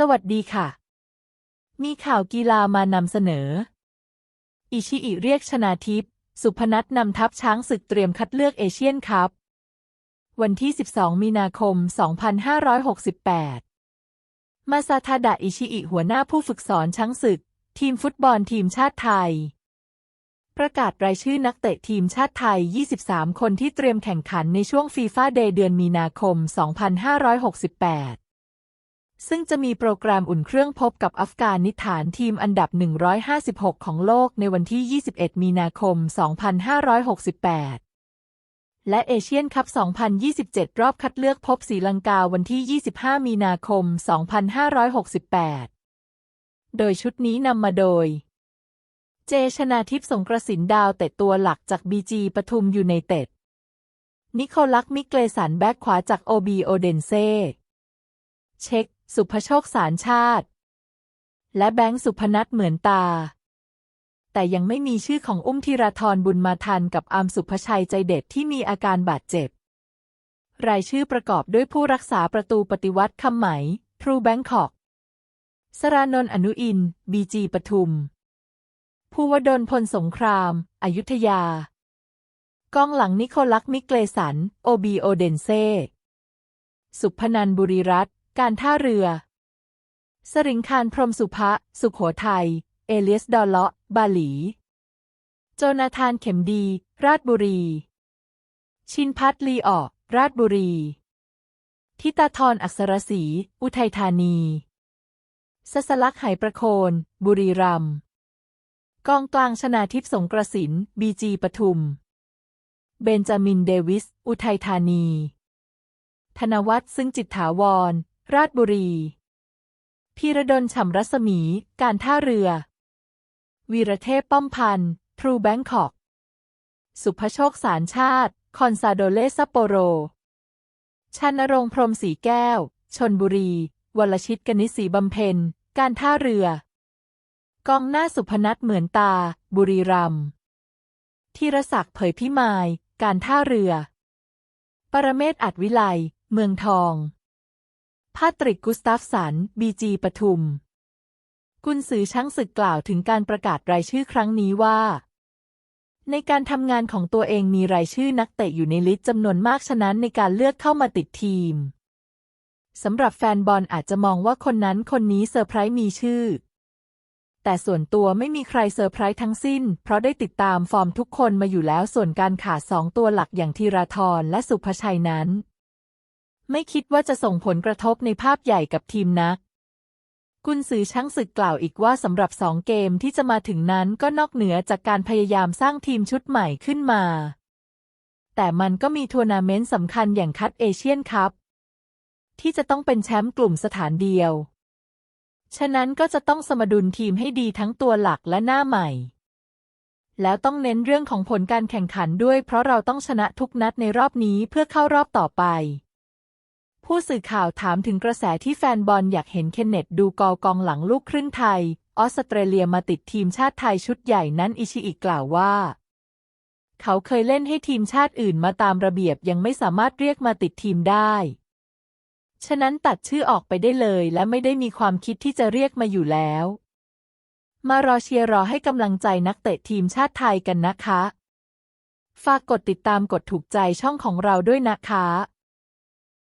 สวัสดีค่ะ มีข่าวกีฬามานำเสนอ อิชิอิเรียกชนาทิพสุพนัทนำทัพช้างศึกเตรียมคัดเลือกเอเชียนคัพ วันที่ 12 มีนาคม 2568 มาซาทาดะอิชิอิหัวหน้าผู้ฝึกสอนช้างศึก ทีมฟุตบอลทีมชาติไทย ประกาศรายชื่อนักเตะทีมชาติไทย 23 คนที่เตรียมแข่งขันในช่วงฟีฟ่าเดย์เดือนมีนาคม 2568 ซึ่งจะมีโปรแกรมอุ่นเครื่องพบกับอัฟกานิสถานทีมอันดับ 156 ของโลกในวันที่ 21 มีนาคม 2568และเอเชียนคัพ 2027 รอบคัดเลือกพบศรีลังกาวันที่ 25 มีนาคม 2568 โดยชุดนี้นำมาโดย เจชนาทิพสงกระสินดาวเตะตัวหลักจากบีจีปทุมยูไนเต็ด นิโคลักมิเกเลสันแบ็กขวาจากโอบีโอเดนเซ เช็ค สุภโชคสารชาติ และแบงค์สุพนัทเหมือนตา แต่ยังไม่มีชื่อของอุ้มธีราธรบุญมาทันกับอามสุภชัยใจเด็ดที่มีอาการบาดเจ็บ รายชื่อประกอบด้วยผู้รักษาประตูปฏิวัติคำไหม ทรูแบงคอก สรานนท์อนุอิน บีจีปทุม ภูวดลพลสงครามอยุธยากองหลังนิโคลักมิเกลสัน โอบีโอเดนเซ สุพนันบุรีรัตน การท่าเรือ สริงคารพรหมสุภะ สุขโขทัย เอเลียสดอลเลาะ บาหลี โจนาธานเข็มดี ราชบุรี ชินพัฒลีออก ราชบุรี ทิตาธรอักษรศรี อุทัยธานีสสลักษ์ไหประโคน บุรีรัมย์ กองกลางชนาทิพย์สงกระสิน บีจีปทุม เบนจามินเดวิส อุทัยธานี ธนวัฒน์ซึ่งจิตถาวร ราชบุรีพีระดลฉ่ำรัศมี การท่าเรือ วีรเทพป้อมพันธ์ทรูแบงคอก สุภโชคสารชาติ คอนซาโดเลซัปโปโร ชานรงพรมสีแก้ว ชนบุรี วลชิตกนิษฐีบำเพ็ญ การท่าเรือ กองหน้าสุพนัทเหมือนตา บุรีรัมย์ธีรศักดิ์เผยพิมาย การท่าเรือ ปรเมศอัดวิไล เมืองทอง พาตริกกุสตาฟสัน บีจีปทุม กุนซือช้างศึกกล่าวถึงการประกาศรายชื่อครั้งนี้ว่า ในการทำงานของตัวเองมีรายชื่อนักเตะอยู่ในลิสต์จำนวนมากฉะนั้นในการเลือกเข้ามาติดทีมสำหรับแฟนบอลอาจจะมองว่าคนนั้นคนนี้เซอร์ไพรส์มีชื่อ แต่ส่วนตัวไม่มีใครเซอร์ไพรส์ทั้งสิ้น เพราะได้ติดตามฟอร์มทุกคนมาอยู่แล้วส่วนการขาดสองตัวหลักอย่างธีราธรและสุภชัยนั้น ไม่คิดว่าจะส่งผลกระทบในภาพใหญ่กับทีมนัก กุนซือช่างศึกกล่าวอีกว่าสำหรับสองเกมที่จะมาถึงนั้นก็นอกเหนือจากการพยายามสร้างทีมชุดใหม่ขึ้นมา แต่มันก็มีทัวร์นาเมนต์สำคัญอย่างคัดเอเชียนคัพที่จะต้องเป็นแชมป์กลุ่มสถานเดียว ฉะนั้นก็จะต้องสมดุลทีมให้ดีทั้งตัวหลักและหน้าใหม่ แล้วต้องเน้นเรื่องของผลการแข่งขันด้วยเพราะเราต้องชนะทุกนัดในรอบนี้เพื่อเข้ารอบต่อไป ผู้สื่อข่าวถามถึงกระแสที่แฟนบอลอยากเห็นเคนเนตดูกอกองหลังลูกครึ่งไทย ออสเตรเลียมาติดทีมชาติไทยชุดใหญ่นั้นอิชิอิกล่าวว่า เขาเคยเล่นให้ทีมชาติอื่นมาตามระเบียบยังไม่สามารถเรียกมาติดทีมได้ ฉะนั้นตัดชื่อออกไปได้เลยและไม่ได้มีความคิดที่จะเรียกมาอยู่แล้ว มารอเชียร์รอให้กำลังใจนักเตะทีมชาติไทยกันนะคะ ฝากกดติดตามกดถูกใจช่องของเราด้วยนะคะ